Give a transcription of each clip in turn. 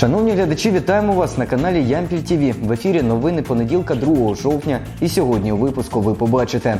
Шановні глядачі, вітаємо вас на каналі Ямпіль ТВ. В ефірі новини понеділка 2 жовтня. І сьогодні у випуску ви побачите.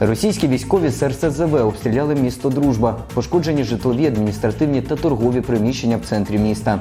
Російські військові з РСЗВ обстріляли місто Дружба, пошкоджені житлові, адміністративні та торгові приміщення в центрі міста.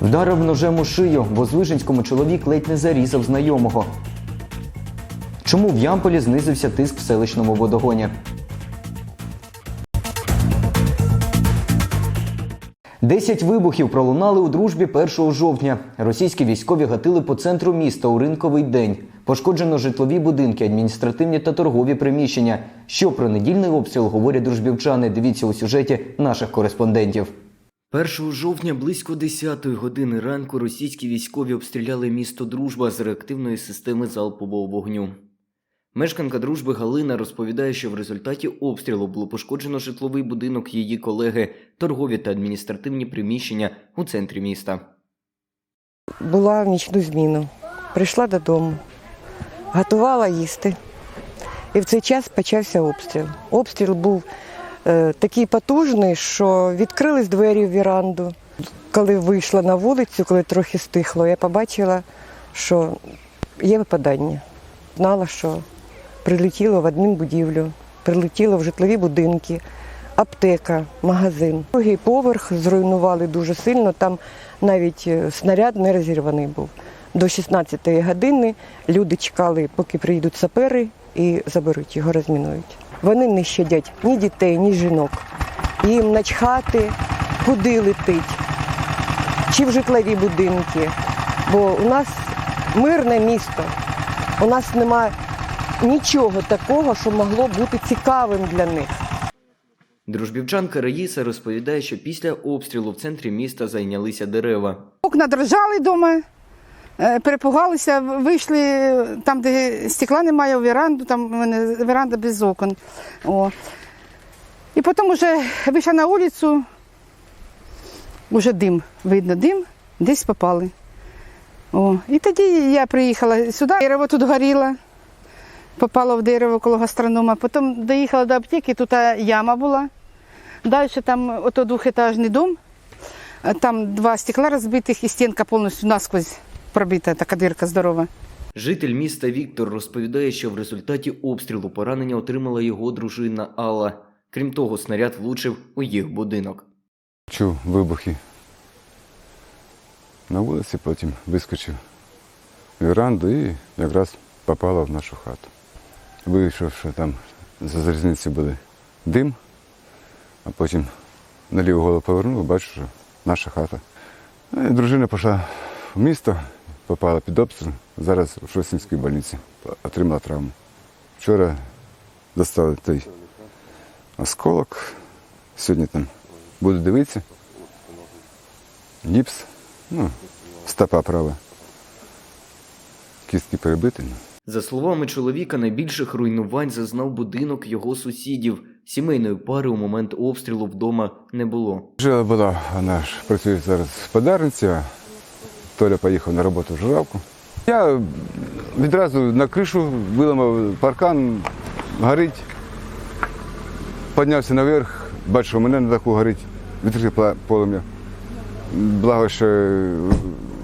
Вдарив ножем у шию, в Озвиженському чоловік ледь не зарізав знайомого. Чому в Ямполі знизився тиск в селищному водогоні? Десять вибухів пролунали у дружбі 1 жовтня. Російські військові гатили по центру міста у ринковий день. Пошкоджено житлові будинки, адміністративні та торгові приміщення. Що про недільний обстріл говорять дружбівчани? Дивіться у сюжеті наших кореспондентів. 1 жовтня близько 10 години ранку російські військові обстріляли місто Дружба з реактивної системи залпового вогню. Мешканка дружби Галина розповідає, що в результаті обстрілу було пошкоджено житловий будинок її колеги, торгові та адміністративні приміщення у центрі міста. була в нічну зміну. Прийшла додому, готувала їсти. І в цей час почався обстріл. Обстріл був е, такий потужний, що відкрились двері в віранду. Коли вийшла на вулицю, коли трохи стихло, я побачила, що є випадання. Знала, що прилетіло в адмінбудівлю, прилетіло в житлові будинки, аптека, магазин. Другий поверх зруйнували дуже сильно. Там навіть е, снаряд не розірваний був. До 16-ї години люди чекали, поки приїдуть сапери і заберуть його, розмінують. Вони не щадять ні дітей, ні жінок. Їм начхати, куди летить, чи в житлові будинки. Бо у нас мирне місто. У нас немає нічого такого, що могло бути цікавим для них. Дружбівчанка Раїса розповідає, що після обстрілу в центрі міста зайнялися дерева. Окна дрожали вдома, е, перепугалися, вийшли там, де стекла немає, у веранду, там у мене веранда без окон. О. І потім вже вийшла на вулицю, вже дим, видно дим, десь попали. О. І тоді я приїхала сюди, дерево тут горіло, попало в дерево коло гастронома. Потім доїхала до аптеки, тут яма була. Далі там ото двохетажний дом, Там два стекла розбитих і стінка повністю насквозь пробита, така дирка здорова. Житель міста Віктор розповідає, що в результаті обстрілу поранення отримала його дружина Алла. Крім того, снаряд влучив у їх будинок. Чув вибухи на вулиці, потім вискочив в віранду і якраз попала в нашу хату. Вийшовши там за залізниці були дим, а потім на ліву голову повернув, бачу, що наша хата. Ну, і дружина пішла в місто, попала під обстріл. Зараз в Шостинській больниці отримала травму. Вчора достали той осколок. Сьогодні там буду дивитися. Гіпс, ну, стопа права. Кістки перебиті. За словами чоловіка, найбільших руйнувань зазнав будинок його сусідів. Сімейної пари у момент обстрілу вдома не було. Жила була, вона ж працює зараз в подарниці, Толя поїхав на роботу в журавку. Я відразу на кришу виламав паркан, горить. Піднявся наверх, бачу, у мене на даху горить, відкрив полум'я. Благо, що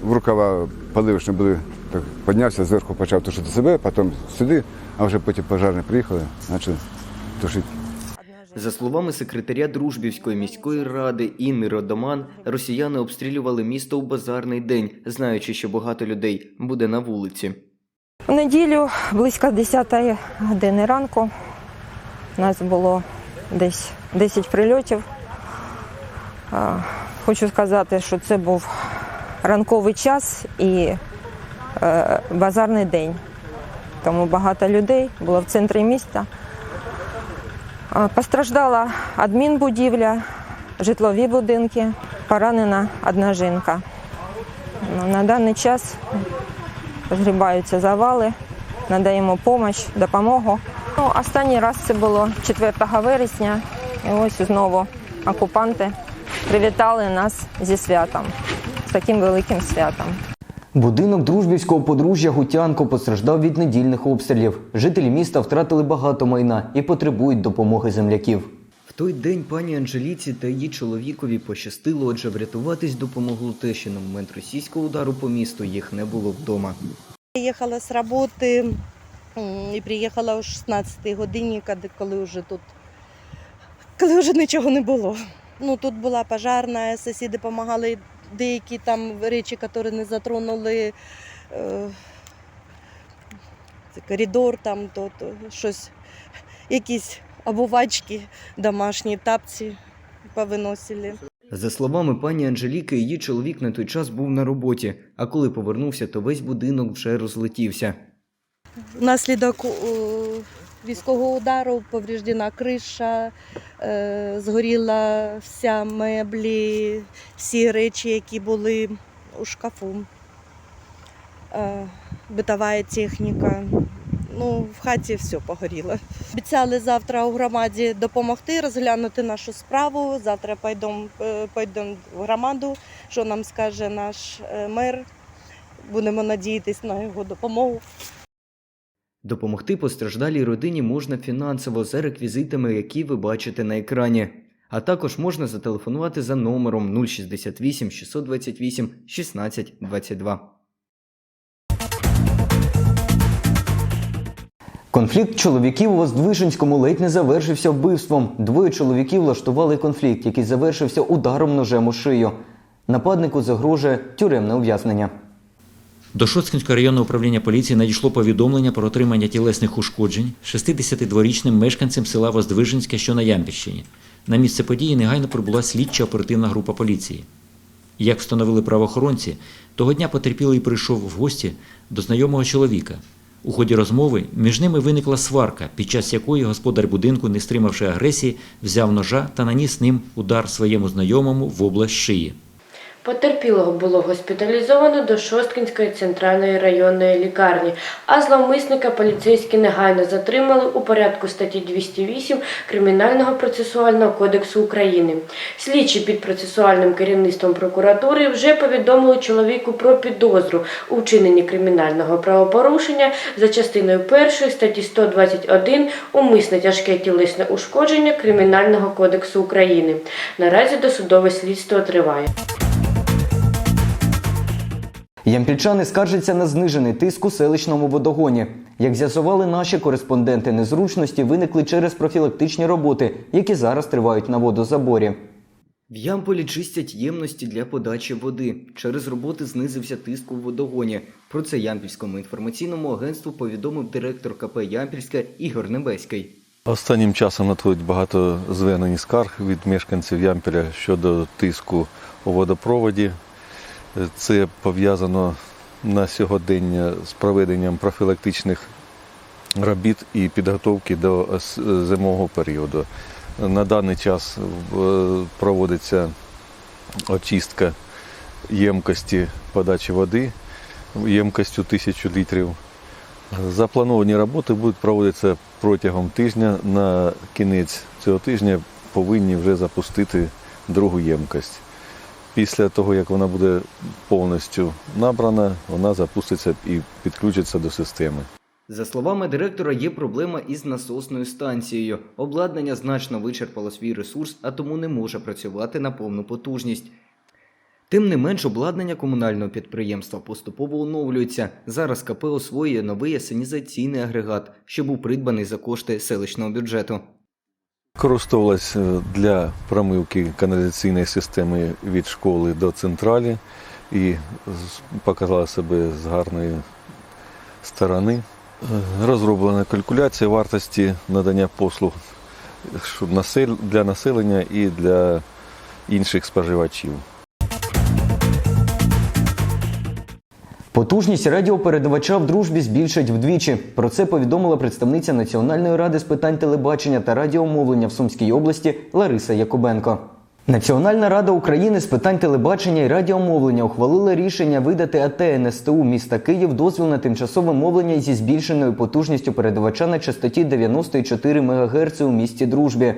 в рукава поливочні були. Так піднявся, зверху почав тушити себе, потім сюди, а вже потім пожарні приїхали, почали тушити. За словами секретаря Дружбівської міської ради Інни Родоман, росіяни обстрілювали місто у базарний день, знаючи, що багато людей буде на вулиці. У неділю близько 10 години ранку у нас було десь 10 прильотів. Хочу сказати, що це був ранковий час і базарний день. Тому багато людей було в центрі міста. Постраждала адмінбудівля, житлові будинки, поранена одна жінка. Ну, На даний час згрібаються завали, надаємо допомогу, допомогу. Ну, останній раз це було 4 вересня. І ось знову окупанти привітали нас зі святом, з таким великим святом. Будинок дружбівського подружжя Гутянко постраждав від недільних обстрілів. Жителі міста втратили багато майна і потребують допомоги земляків. В той день пані Анжеліці та її чоловікові пощастило, отже, врятуватись допомогло те, що на момент російського удару по місту їх не було вдома. Приїхала з роботи і приїхала о 16 годині, коли- коли вже тут коли вже нічого не було. Ну, тут була пожарна, сусіди допомагали деякі там речі, які не затронули. Е, коридор, там, то, то щось, якісь обувачки, домашні тапці повиносили. За словами пані Анжеліки, її чоловік на той час був на роботі, а коли повернувся, то весь будинок вже розлетівся. Внаслідок е, військового удару повреждена криша, е, згоріла вся меблі, всі речі, які були у шкафу, е, битова техніка. Ну, в хаті все погоріло. Обіцяли завтра у громаді допомогти розглянути нашу справу. Завтра пойдемо пойдем в громаду, що нам скаже наш е, мер. Будемо надіятися на його допомогу. Допомогти постраждалій родині можна фінансово за реквізитами, які ви бачите на екрані. А також можна зателефонувати за номером 068 628 16 22. Конфлікт чоловіків у Воздвиженському ледь не завершився вбивством. Двоє чоловіків влаштували конфлікт, який завершився ударом ножем у шию. Нападнику загрожує тюремне ув'язнення. До Шоцкінського районного управління поліції надійшло повідомлення про отримання тілесних ушкоджень 62-річним мешканцем села Воздвиженське, що на Ямпільщині. На місце події негайно прибула слідча оперативна група поліції. Як встановили правоохоронці, того дня потерпілий прийшов в гості до знайомого чоловіка. У ході розмови між ними виникла сварка, під час якої господар будинку, не стримавши агресії, взяв ножа та наніс ним удар своєму знайомому в область шиї. Потерпілого було госпіталізовано до Шосткінської центральної районної лікарні, а зловмисника поліцейські негайно затримали у порядку статті 208 Кримінального процесуального кодексу України. Слідчі під процесуальним керівництвом прокуратури вже повідомили чоловіку про підозру у вчиненні кримінального правопорушення за частиною 1 статті 121 умисне тяжке тілесне ушкодження Кримінального кодексу України. Наразі досудове слідство триває. Ямпільчани скаржаться на знижений тиск у селищному водогоні. Як з'ясували наші кореспонденти, незручності виникли через профілактичні роботи, які зараз тривають на водозаборі. В Ямполі чистять ємності для подачі води. Через роботи знизився тиск у водогоні. Про це Ямпільському інформаційному агентству повідомив директор КП Ямпільське Ігор Небеський. Останнім часом надходить багато звернень скарг від мешканців Ямпіля щодо тиску у водопроводі. Це пов'язано на сьогодення з проведенням профілактичних робіт і підготовки до зимового періоду. На даний час е, проводиться очистка ємкості подачі води ємкостю 1000 літрів. Заплановані роботи будуть проводитися протягом тижня. На кінець цього тижня повинні вже запустити другу ємкость. Після того, як вона буде повністю набрана, вона запуститься і підключиться до системи. За словами директора, є проблема із насосною станцією. Обладнання значно вичерпало свій ресурс, а тому не може працювати на повну потужність. Тим не менш, обладнання комунального підприємства поступово оновлюється. Зараз КП освоює новий асенізаційний агрегат, що був придбаний за кошти селищного бюджету. Користувалась е, для промивки каналізаційної системи від школи до централі і показала себе з гарної сторони. Е, Розроблена калькуляція вартості надання послуг для населення і для інших споживачів. Потужність радіопередавача в дружбі збільшать вдвічі. Про це повідомила представниця Національної ради з питань телебачення та радіомовлення в Сумській області Лариса Якубенко. Національна рада України з питань телебачення і радіомовлення ухвалила рішення видати АТ НСТУ міста Київ дозвіл на тимчасове мовлення зі збільшеною потужністю передавача на частоті 94 МГц у місті Дружбі.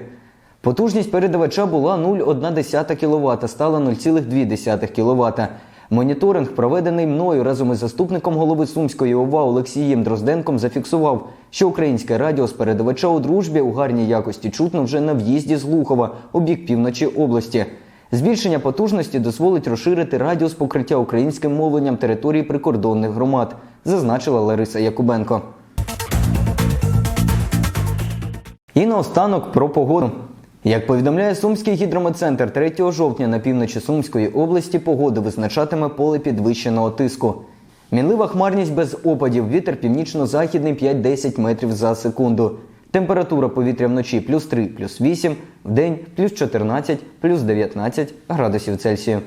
Потужність передавача була 0,1 кВт, стала 0,2 кВт. Моніторинг, проведений мною разом із заступником голови Сумської ОВА Олексієм Дрозденком, зафіксував, що українське радіо з передавача у дружбі у гарній якості чутно вже на в'їзді з Глухова у бік півночі області. Збільшення потужності дозволить розширити радіус покриття українським мовленням території прикордонних громад, зазначила Лариса Якубенко. І наостанок про погоду. Як повідомляє Сумський гідрометцентр, 3 жовтня на півночі Сумської області погоду визначатиме поле підвищеного тиску. Мінлива хмарність без опадів, вітер північно-західний 5-10 метрів за секунду. Температура повітря вночі плюс 3, плюс 8, в день плюс 14, плюс 19 градусів Цельсію.